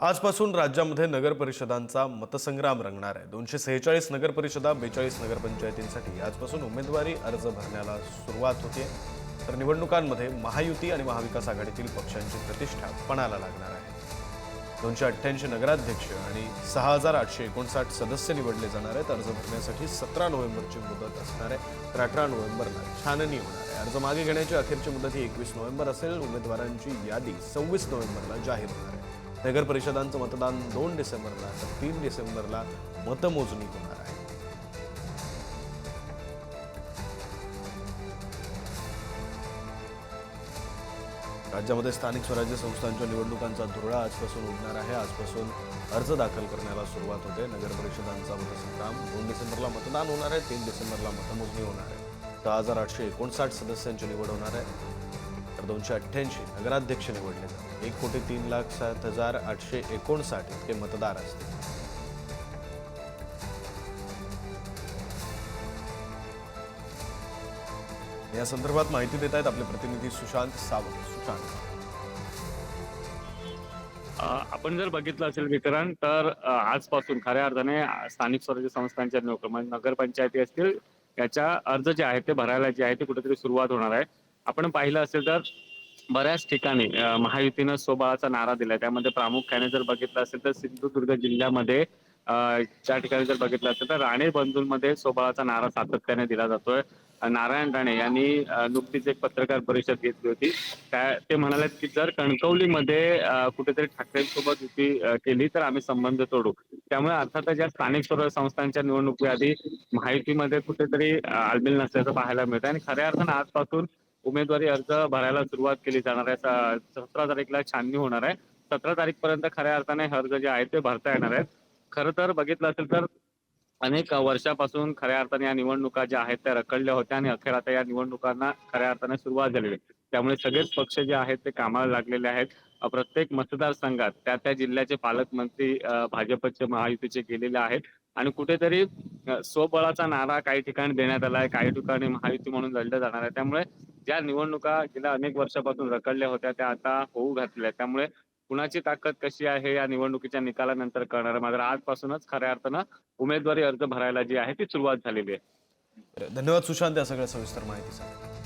आजपासून राज्यामध्ये नगर परिषदांचा मतसंग्राम रंगणार आहे. दोनशे सेहेचाळीस नगर परिषदा बेचाळीस नगरपंचायतींसाठी आजपासून उमेदवारी अर्ज भरण्याला सुरुवात होते. तर निवडणुकांमध्ये महायुती आणि महाविकास आघाडीतील पक्षांची प्रतिष्ठा पणाला लागणार आहे. दोनशे अठ्ठ्याऐंशी नगराध्यक्ष आणि सहा हजार आठशे एकोणसाठ सदस्य निवडले जाणार आहेत. अर्ज भरण्यासाठी सतरा नोव्हेंबरची मुदत असणार आहे. तर अठरा नोव्हेंबरला छाननी होणार आहे. अर्ज मागे घेण्याची अखेरची मुदत ही एकवीस नोव्हेंबर असेल. उमेदवारांची यादी सव्वीस नोव्हेंबरला जाहीर होणार आहे. नगर परिषदांचं मतदान दोन डिसेंबरला तर तीन डिसेंबरला मतमोजणी होणार आहे. राज्यामध्ये स्थानिक स्वराज्य संस्थांच्या निवडणुकांचा धुरळा आजपासून उडणार आहे. आजपासून अर्ज दाखल करण्याला सुरुवात होते. नगर परिषदांचा मतसंग्राम दोन डिसेंबरला मतदान होणार आहे. तीन डिसेंबरला मतमोजणी होणार आहे. दहा हजार आठशे एकोणसाठ सदस्यांची निवड होणार आहे. दोनशे अठ्ठ्याऐंशी नगराध्यक्ष निवडले जातात. एक कोटी तीन लाख सात हजार आठशे एकोणसाठ इतके मतदार असतील. या संदर्भात माहिती देत आहेत आपले प्रतिनिधी सुशांत सावंत. सुशांत. आपण जर बघितलं असेल वितरण तर आजपासून खऱ्या अर्थाने स्थानिक स्वराज्य संस्थांच्या निवड म्हणजे नगरपंचायती असतील याच्या अर्ज जे आहेत ते भरायला जे आहे ते कुठेतरी सुरुवात होणार आहे. आपण पाहिलं असेल तर बऱ्याच ठिकाणी महायुतीनं स्वबळाचा नारा दिला त्यामध्ये प्रामुख्याने जर बघितलं असेल तर सिंधुदुर्ग जिल्ह्यामध्ये ज्या ठिकाणी जर बघितलं असेल तर राणे बंधूंमध्ये स्वबळाचा नारा सातत्याने दिला जातोय. नारायण राणे यांनी नुकतीच एक पत्रकार परिषद घेतली होती. त्या ते म्हणाले की जर कणकवलीमध्ये कुठेतरी ठाकरेंसोबत युती केली तर आम्ही संबंध तोडू. त्यामुळे अर्थातच ज्या स्थानिक स्वराज्य संस्थांच्या निवडणुकीआधी माहितीमध्ये कुठेतरी आलबिल नसल्याचं पाहायला मिळतं आणि खऱ्या अर्थानं आजपासून उमेदवारी अर्ज भरायला सुरुवात केली जाणार आहे. सतरा तारीखला छाननी होणार आहे. सतरा तारीखपर्यंत खऱ्या अर्थाने हे अर्ज जे आहेत ते भरता येणार आहेत. खरं तर बघितलं असेल तर अनेक वर्षापासून खऱ्या अर्थाने या निवडणुका ज्या आहेत त्या रखडल्या होत्या आणि अखेर आता या निवडणुकांना खऱ्या अर्थाने सुरुवात झालेली आहे. त्यामुळे सगळेच पक्ष जे आहेत ते कामाला लागलेले आहेत. प्रत्येक मतदारसंघात त्या त्या जिल्ह्याचे पालकमंत्री भाजपचे महायुतीचे गेलेले आहेत. आणि कुठेतरी स्वबळाचा नारा काही ठिकाणी देण्यात आला आहे काही ठिकाणी महायुती म्हणून लढलं जाणार आहे. त्यामुळे ज्या निवडणुका गेल्या अनेक वर्षापासून रखडल्या होत्या त्या आता होऊ घातल्या. त्यामुळे कुणाची ताकद कशी आहे या निवडणुकीच्या निकालानंतर कळणार? मात्र आजपासूनच खऱ्या अर्थानं उमेदवारी अर्ज भरायला जी आहे ती सुरुवात झालेली आहे. धन्यवाद सुशांत या सगळ्या सविस्तर माहितीसाठी